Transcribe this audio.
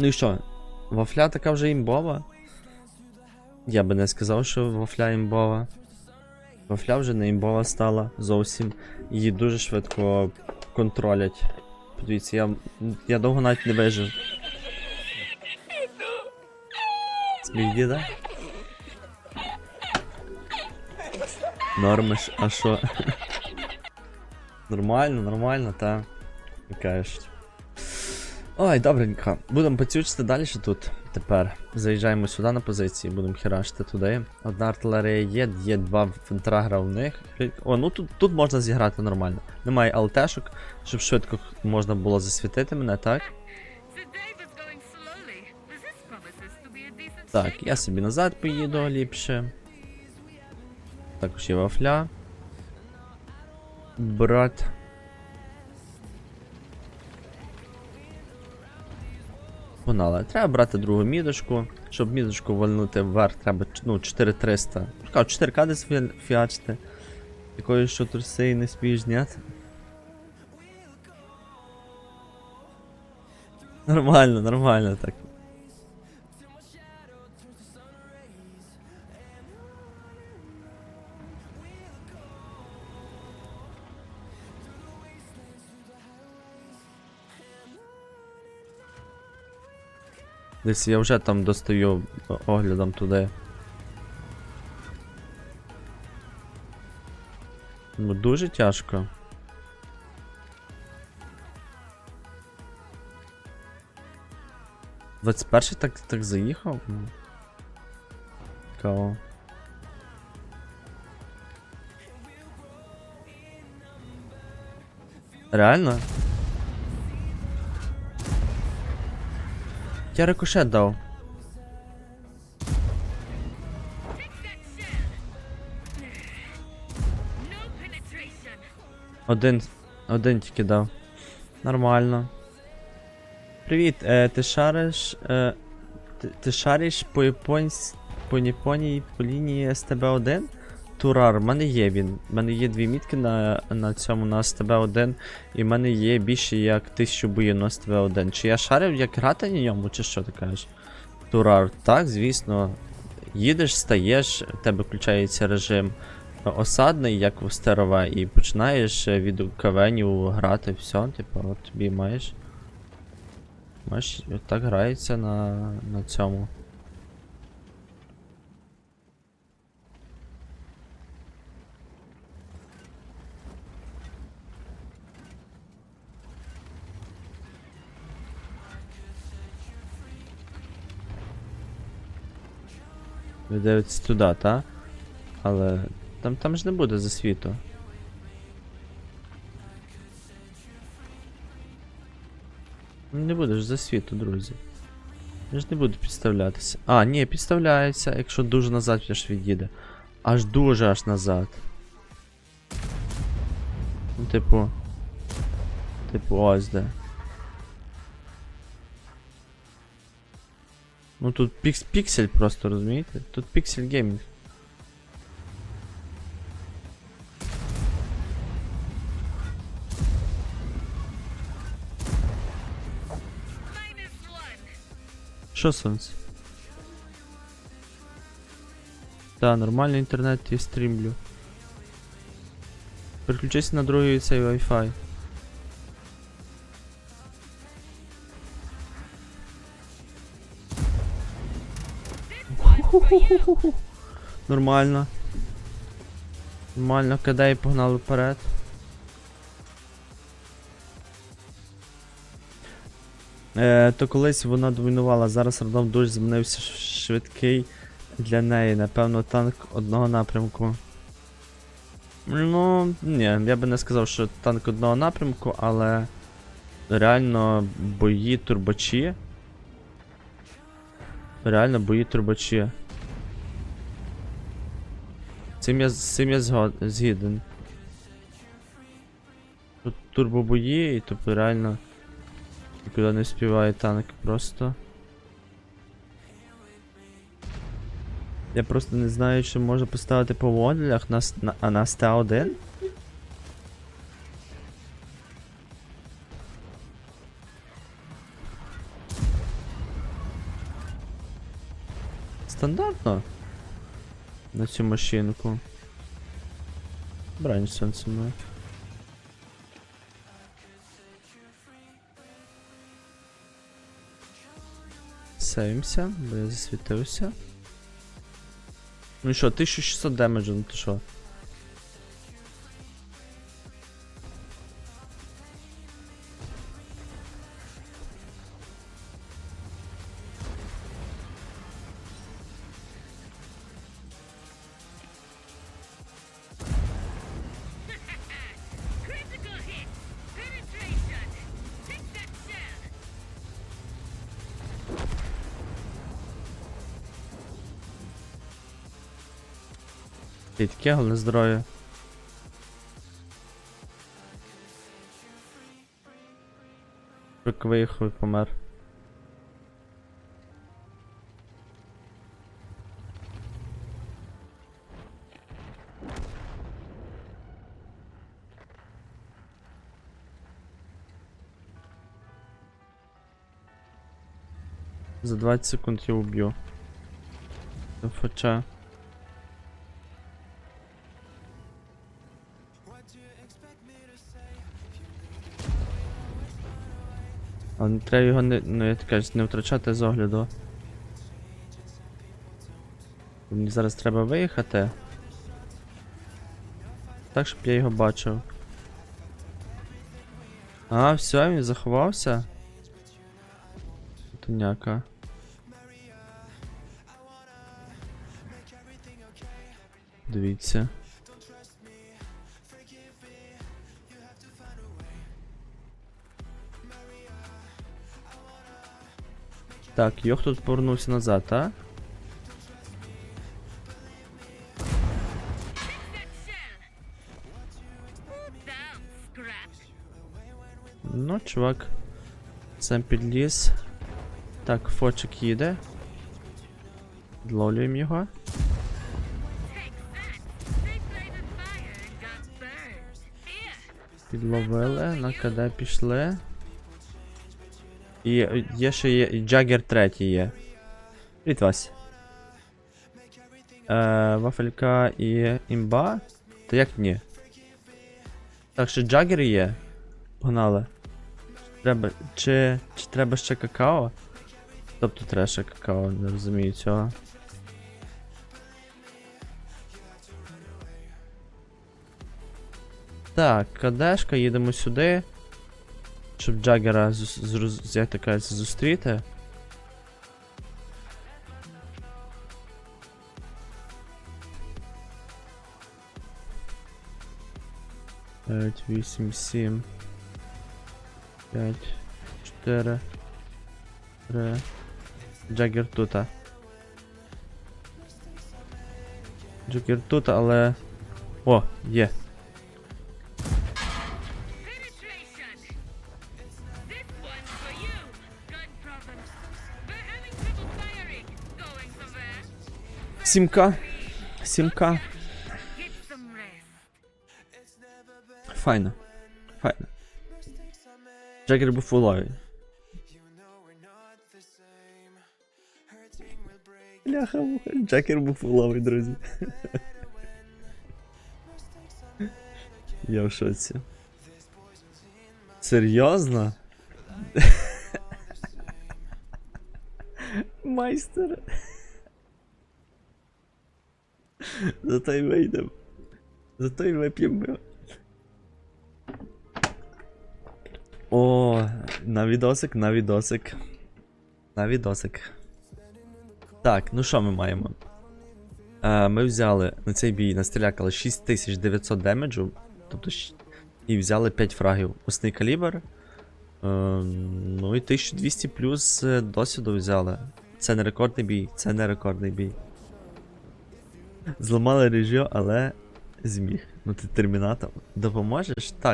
Ну і що? Вафля така вже імбова? Я би не сказав, що вафля імбова. Вафля вже не імбова стала зовсім. Її дуже швидко контролять. Подивіться, я, я довго навіть не вижив. Сміх діда? Нормиш, а що? нормально, нормально, та. Кажуть. Ой, добренько. Будемо поцючити далі тут. Тепер заїжджаємо сюди на позиції, будемо херачити туди. Одна артилерія є, є два фентрагра в них. О, ну тут, тут можна зіграти нормально. Немає алтешок, щоб швидко можна було засвітити мене, так? Так, я собі назад поїду ліпше. Також є вафля. Брат. Погнали. Треба брати другу мідочку. Щоб мідочку вальнути вверх, треба ну, 4300. Кажу, 4К десь фі- фіачити. Якої що труси не спієш зняти. Нормально, нормально так. Десь я вже там достаю оглядом туди. Ну дуже тяжко. Двадцять перший так, так заїхав? Цікаво. Реально? Я рикошет дав. Один. Один тільки дав. Нормально. Привіт, е, ти шариш. Е, ти, ти шариш по японсь... по Японії по лінії СТБ-1? Турар, в мене є він. В мене є дві мітки на, на цьому на СТБ-1, і в мене є більше як 1000 боїв на СТБ-1. Чи я шарив, як грати на ньому, чи що ти кажеш? Турар, так, звісно. Їдеш, стаєш, в тебе включається режим осадний, як в стерове, і починаєш е, від кавенів грати, все, типу, от тобі маєш. Маєш, так грається на, на цьому. Ви туди, та? Але там, там ж не буде засвіту. Не буде ж засвіту, друзі. Я ж не буду підставлятися. А, ні, підставляється, якщо дуже назад аж від'їде. Аж дуже аж назад. Ну, типу. Типу, ось де. Ну тут пікс піксель просто, розумієте? Тут піксель геймінг. Minus one. Що сонце? Да, нормальний інтернет я стрімлю. Переключайся на другий цей Wi-Fi. Нормально. Нормально, кидай погнали вперед. Е, то колись вона домінувала, зараз родом дуже змінився швидкий для неї, напевно, танк одного напрямку. Ну, ні, я би не сказав, що танк одного напрямку, але реально бої турбачі. Реально бої турбачі. Цим я, цим я згіден. Тут турбобої, і тобто реально. Нікуди не співає танк просто. Я просто не знаю, чи можна поставити по модулях на, с- на, а на СТ1. стандартно. На цю машинку. Брань сенсу має. Сейвимся, бо я засвітився. Ну і що, 1600 демеджу, ну то що? Ти таке, але здоров'я. Як виїхав і помер. За 20 секунд я уб'ю. Хоча. Треба його не, ну я так не втрачати з огляду. Мені зараз треба виїхати. Так, щоб я його бачив. А, все, він заховався. Туняка. Дивіться. Так, Йох тут повернувся назад, а? Ну, чувак. Сам підліз. Так, фочик їде. Відловлюємо його. Підловили, на КД пішли. І є ще є. Джаггер третій є. Привіт, Вась. Е, вафелька і імба? Та як ні? Так, що Джаггер є. Погнали. Треба. Чи. Чи треба ще какао? Тобто треба ще какао, не розумію цього. Так, кадешка, їдемо сюди. Щоб Джаггера як так кажеться, зустріти. П'ять, вісім, сім. П'ять, чотири. Три. Джаггер тута. Джаггер тут, але. О, є. 7К. 7К. Файно. Файно. Джаггер був у лаві. Ляха муха, Джакер був у лаві, друзі. Я в шоці. Серйозно? Майстер. Вийдем. Зато й вип'ємо. О, на відосик, на відосик. На відосик. Так, ну що ми маємо? Е, ми взяли на цей бій, настрілякали 6900 демеджу, тобто і взяли 5 фрагів. Усний калібр. Е, ну і 1200 плюс е, досвіду взяли. Це не рекордний бій, це не рекордний бій. Зламали режио, але зміг. Ну ти термінатор. Допоможеш? Так,